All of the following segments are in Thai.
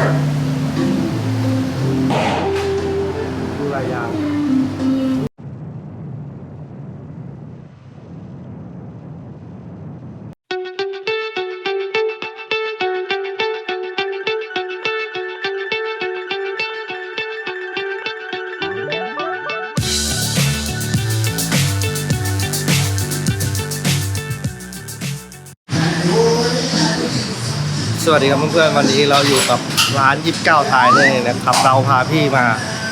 ดู วัสดีครับเพื่อนๆวันนี้เราอยู่กับร้านยิบเก้าทายนั่นเองนะครับเราพาพี่มา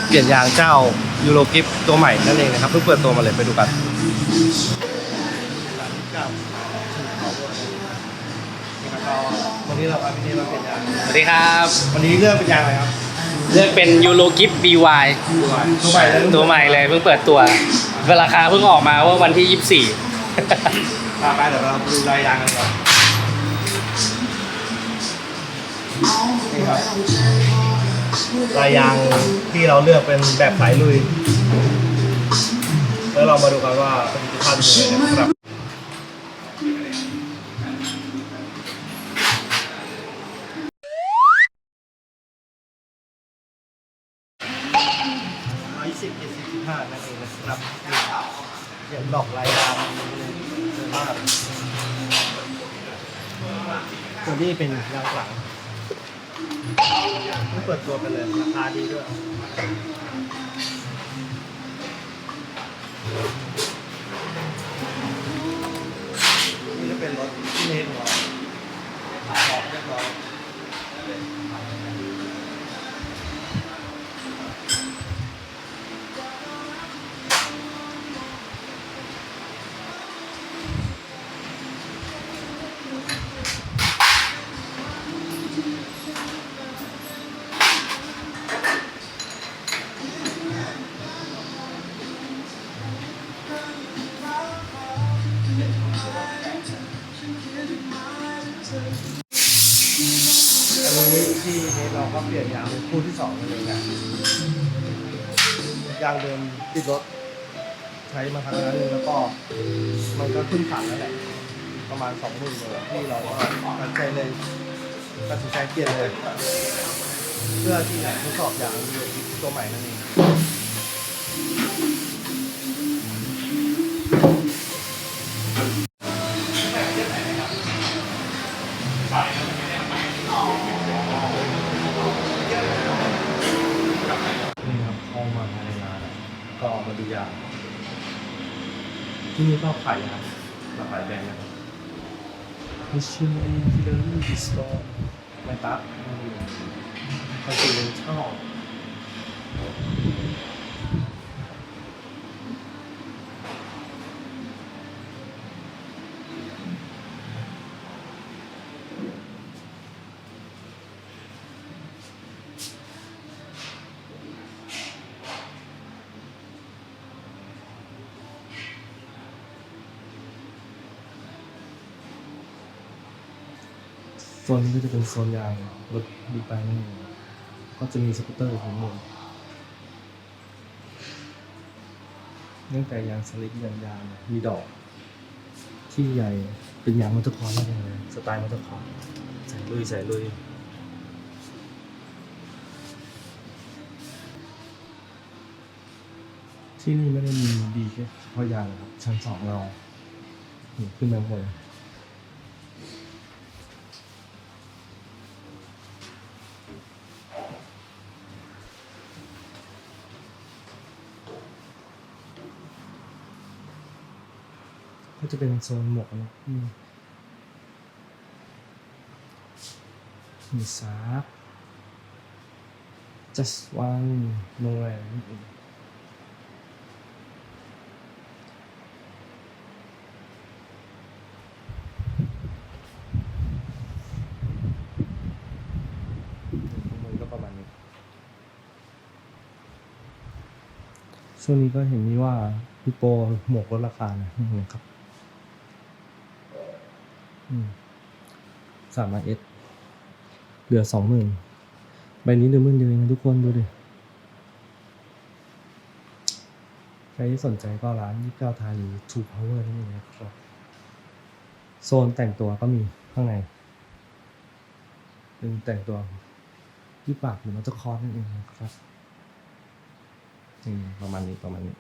เปลี่ยนยางเจ้ายูโรกิฟตัวใหม่นั่นเองนะครับเพิ่งเปิดตัวมาเลยไปดูกันวันนี้เราพาพี่มาเปลี่ยนยางสวัสดีครับ วันนี้เลือกเป็นยางอะไรครับเลือกเป็นยูโรกิฟ BY ตัวใหม่เลยตัวใหม่เลยเพิ่งเปิดตัวราคาเพิ่งออกมาว่าวันที่พาไปเดี๋ยวเราดูลายยางกันก่อน นี่ครับลายยางที่เราเลือกเป็นแบบสายลุย แล้วเรามาดูกันว่าประสิทธิภาพเป็นยังไงนะครับร้อยสิบเจ็ดสิบสิบห้านั่นเองนะครับอย่างดอกลายยางมาตัวนี้เป็นยางหลัง ไม่เปิดตัวไปเลย ราคาดีด้วยนี่จะเป็นรถที่เนทของเราออกเรียบร้อย เราก็เปลี่ยนยางเป็นคู่ที่สองเลยนะยางเดิมติดรถ ใช้มาทางนั้นหนึงแล้วก็มันก็ขึ้นขันแล้วแหละ ประมาณสองหมื่นเลยที่เราก็ตัดใจเลยตัดสินใจเปลี่ยนเลย เพื่อที่จะทดสอบยางตัวใหม่นั่นเอง นี่ก็ขายยางหลากหลายแบรนด์นะครับ Mission A Delivery Store ไม่ตัดคอนซีเลนช่อโซนนี้ก็จะเป็นโซนยางรถบิ๊กไบค์นั่นเองก็จะมีสกูตเตอร์ทั้งหมดตั้งแต่ยางสลิปยันยางมีดอก ที่ใหญ่เป็นยางมอเตอร์คอร์นั่นเองเลยสไตล์มอเตอร์คอร์ใส่ลุยใส่ลุยที่นี่ไม่ได้มีดีแค่เฉพาะยางครับชั้นสองเราขึ้นมาบน จะเป็นโซนหมวกนะอืมมีซาร์ just one โรงแรมนี่เองข้อมูลก็ประมาณนี้ช่วงนี้ก็เห็นมีว่าพี่โปรหมวกลดราคานะนะครับ สามเอสเหลือสองหมื่นใบนี้เหลือหมื่นเดียวเองทุกคนดูดิ ใครที่สนใจก็ร้านยี่สิบเก้าทาหรือทูพาวเวอร์นั่นเองนะครับ โซนแต่งตัวก็มีข้างในเป็นแต่งตัวที่ปากหรือมันจะคอนั่นเองนะครับอืมประมาณนี้ประมาณนี้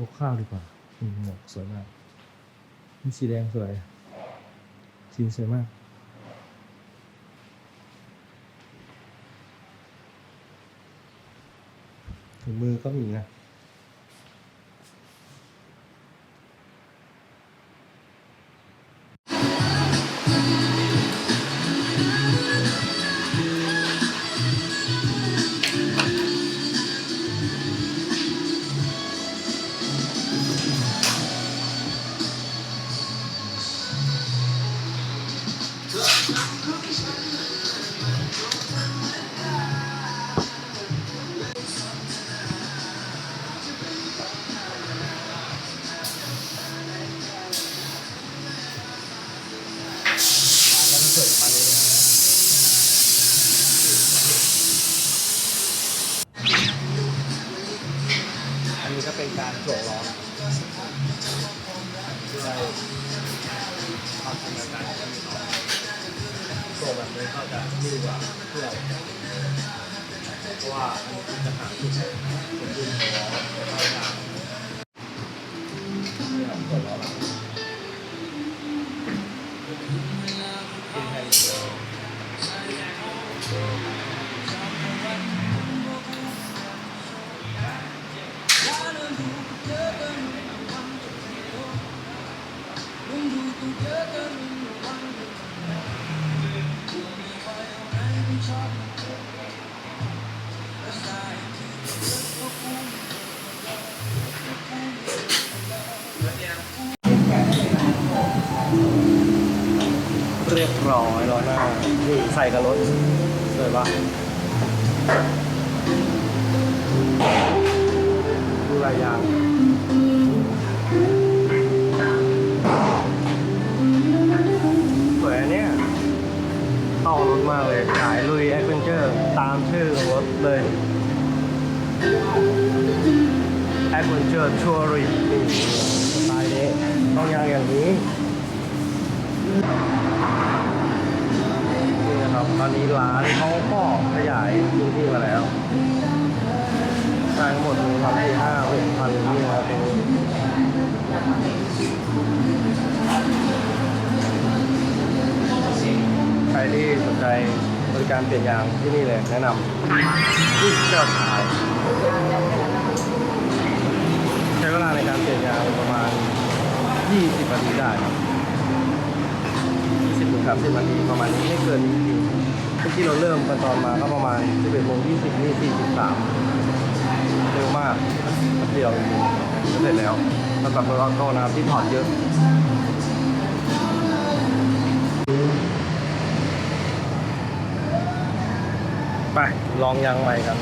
ดูคร่าวดีกว่าอืมหมวกสวยมากนี่สีแดงสวย สีสวยมากถุงมือก็มีนะ ความชำนาญการที่มีต่อโจกแบบนี้เขาจะดีกว่าเพื่อเพราะว่ามันจะหาจุดสมดุลของล้อเข้า เรียร้อยหน้านี่ใส่กับรถสวยปะดูลายยางสวยอันเนี่ยเข้ารถมากเลยขายลุยแอดเวนเจอร์ ตามชื่อรถเลยแอดเวนเจอร์ทัวรินี่สไตล์นี้ต้องยางอย่างนี้ ตอนนี้ร้านเขาก็ขยายพื้นที่มาแล้วสร้างทั้งหมดมีพันที่ห้าหกพันนี่ครับตรงนี้ใครที่สนใจบริการเปลี่ยนยางที่นี่เลยแนะนำที่เจ้าขายใช้เวลาในการเปลี่ยนยางประมาณ 20นาทีได้ครับ20ถึง30นาทีประมาณนี้ไม่เกินนี้ เมื่อกี้เราเริ่มกันตอนมาก็ประมาณ11โมง20นี่43เร็วมากแป๊บเดียวก็เสร็จแล้วสำหรับรถออโต้นะครับที่ถอดเยอะไปลองยางใหม่กัน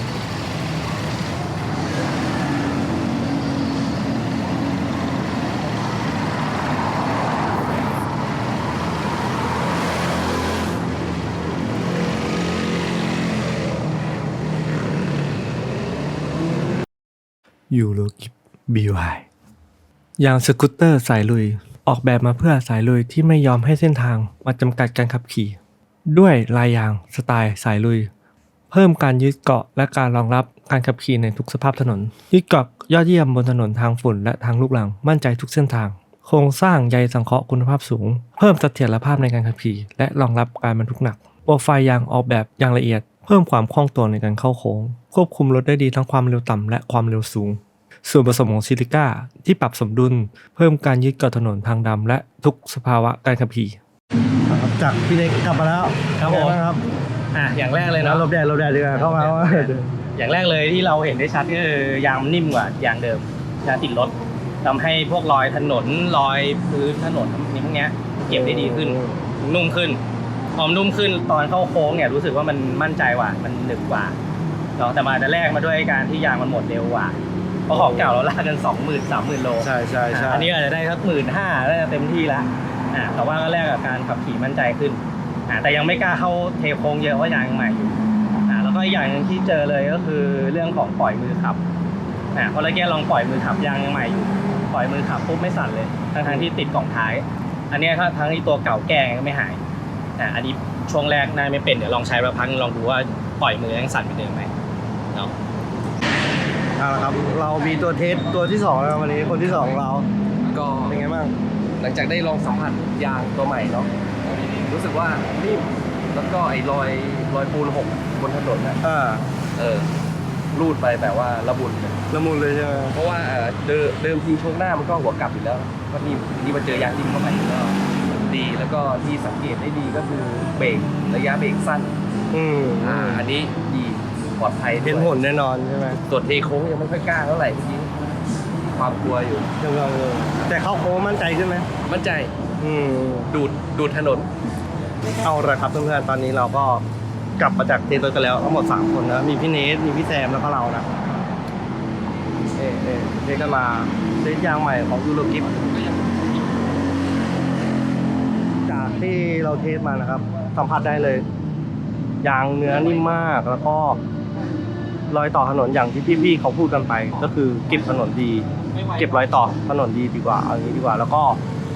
ยูโรกิบีวายางสกูตเตอร์สายลุย ออกแบบมาเพื่อสายลุยที่ไม่ยอมให้เส้นทางมาจำกัดการขับขี่ ด้วยลายยางสไตล์สายลุย เพิ่มการยึดเกาะและการรองรับการขับขี่ในทุกสภาพถนน ยึดเกาะยอดเยี่ยมบนถนนทางฝุ่นและทางลูกหลังมั่นใจทุกเส้นทาง โครงสร้างใยสังเคราะห์คุณภาพสูง เพิ่มเสถียรภาพในการขับขี่ และรองรับการบรรทุกหนักโปรไฟล์ยางออกแบบอย่างละเอียด เพิ่มความคล่องตัวในการเข้าโค้ง ควบคุมรถได้ดีทั้งความเร็วต่ำและความเร็วสูง ส่วนผสมของซิลิก้าที่ปรับสมดุล เพิ่มการยึดเกาะถนนทางดำและทุกสภาวะการขับขี่จากพี่เล็กกลับมาแล้วครับผมครับอะอย่างแรกเลยแล้เนาะวลบแดดลบแดดดีกว่าเข้ามาว่าอย่างแรกเลยที่เราเห็นได้ชัดก็คือยางมันนิ่มกว่ายางเดิมยางติดรถทำให้พวกรอยถนนรอยพื้นถนนนี้พวกเนี้ยเก็บได้ดีขึ้น นุ่มขึ้น พอมนนุ่มขึ้นตอนเข้าโค้งเนี่ยรู้สึกว่ามันมั่นใจกว่ามันหนึบกว่าเนาะแต่มาแต่แรกมาด้วยการที่ยางมันหมดเร็วกว่าเพราะของเก่าเราลากกันสองหมื่นสามหมื่นโลใช่ใช่ใช่อะอันนี้อาจจะได้สักหมื่นห้าได้เต็มที่แล้วอ่าแต่ว่าก็แรกกับการขับขี่มั่นใจขึ้นอ่าแต่ยังไม่กล้าเข้าเทโค้งเยอะเพราะยางยังใหม่อยู่อ่าแล้วก็อีกอย่างหนึงที่เจอเลยก็คือเรื่องของปล่อยมือขับอ่าเพราะเมื่อกี้ลองปล่อยมือขับยางยังใหม่อยู่ปล่อยมือขับปุ๊บไม่สั่นเลยทั้งทที่ติดกล่องท้าย อันเนี้ยถ้าทั้งที่ตัวเก่าแก้ก็ไม่หาย อ่าอันนี้ช่วงแรกน่าไม่เป็นเดี๋ยวลองใช้ประพักงลองดูว่าปล่อยมือยังสั่นเหมือนเดิมไหมเนาะเอาละครับ เรามีตัวเทสตัวที่สองแล้วครับวันนี้คนที่สองของเราก็เป็นไงบ้างหลังจากได้ลองสัมผัสยางตัวใหม่เนาะรู้สึกว่านิ่มแล้วก็ไอ้รอยรอยปูนหกบนถนนน่ะอ่าเออรูดไปแบบว่าระบุนเลยละมุนเลยใช่ไหมเพราะว่าเอ่อเดิมเดิมทีช่วงหน้ามันก็หัวกลับอยู่แล้วก็นิ่มนี่มาเจอยางนิ่มเข้าไปก็ ดี แล้วก็ที่สังเกตได้ดีก็คือเบรกระยะเบรกสั้นอืมอ่าอันนี้ดีปลอดภัยด้วยเห็นผลแน่นอนใช่ไหมส่วนเทโค้งยังไม่ค่อยกล้าเท่าไหร่เมื่อกี้ความกลัวอยู่ยังลองเลยแต่เข้าโค้งมั่นใจขึ้นไหมมั่นใจอืมดูดดูดถนน เอาละครับเพื่อนๆตอนนี้เราก็กลับมาจากเทสรถกันแล้วทั้งหมด3คนนะมีพี่เนทมีพี่แซมแล้วก็เรานะเอ๊ะเอ๊ะเทสกันมาเทสยางใหม่ของยูโรกิฟจาก ที่เราเทสมานะครับ สัมผัสได้เลย ยางเนื้อนิ่มมากแล้วก็รอยต่อถนนอย่างที่พี่ๆเขาพูดกันไป ก็คือเก็บถนนดี เก็บรอยต่อถนนดีดีกว่าเอาอย่างนี้ดีกว่า แล้วก็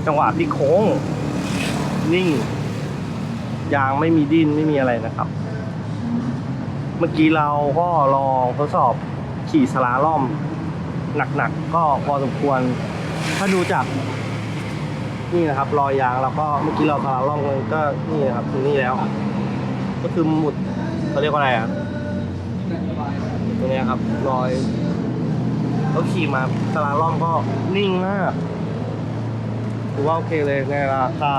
จังหวะที่โค้งนิ่ง ยางไม่มีดิ้นไม่มีอะไรนะครับ เมื่อกี้เราก็ลองทดสอบขี่สลาล่อมหนักๆก็พอสมควร ถ้าดูจาก นี่นะครับรอยยางแล้วก็เมื่อกี้เราสลาล่อมกันก็นี่นะครับถึงนี่แล้ว ก็คือหมุดเขาเรียกว่าอะไรอะตรงนี้ครับรอยเขาขี่มาสลาล่อมก็นิ่งมากถือว่าโอเคเลยในราคา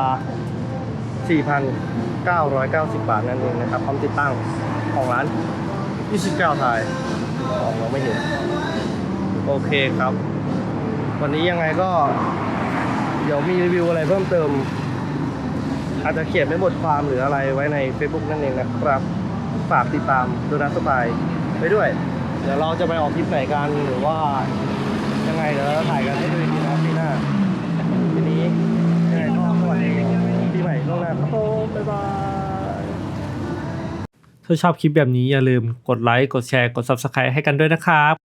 4,990 บาทนั่นเองนะครับพร้อมติดตั้งของร้าน29ไทยของเราไม่เห็น โอเคครับ วันนี้ยังไงก็ เดี๋ยวมีรีวิวอะไรเพิ่มเติม อาจจะเขียนเป็นบทความหรืออะไรไว้ใน Facebook นั่นเองนะครับ ฝากติดตามดูนัสไตล์ไปด้วย เดี๋ยวเราจะไปออกทริปไหนกันหรือว่ายังไงเดี๋ยวเราถ่ายกันให้ดูทีนะครับปีหน้าทีนี้ยังไงก็สวัสดีปีใหม่ล่วงหน้าครับผมบ๊ายบายถ้าชอบคลิปแบบนี้อย่าลืมกดไลค์กดแชร์กด Subscribe ให้กันด้วยนะครับ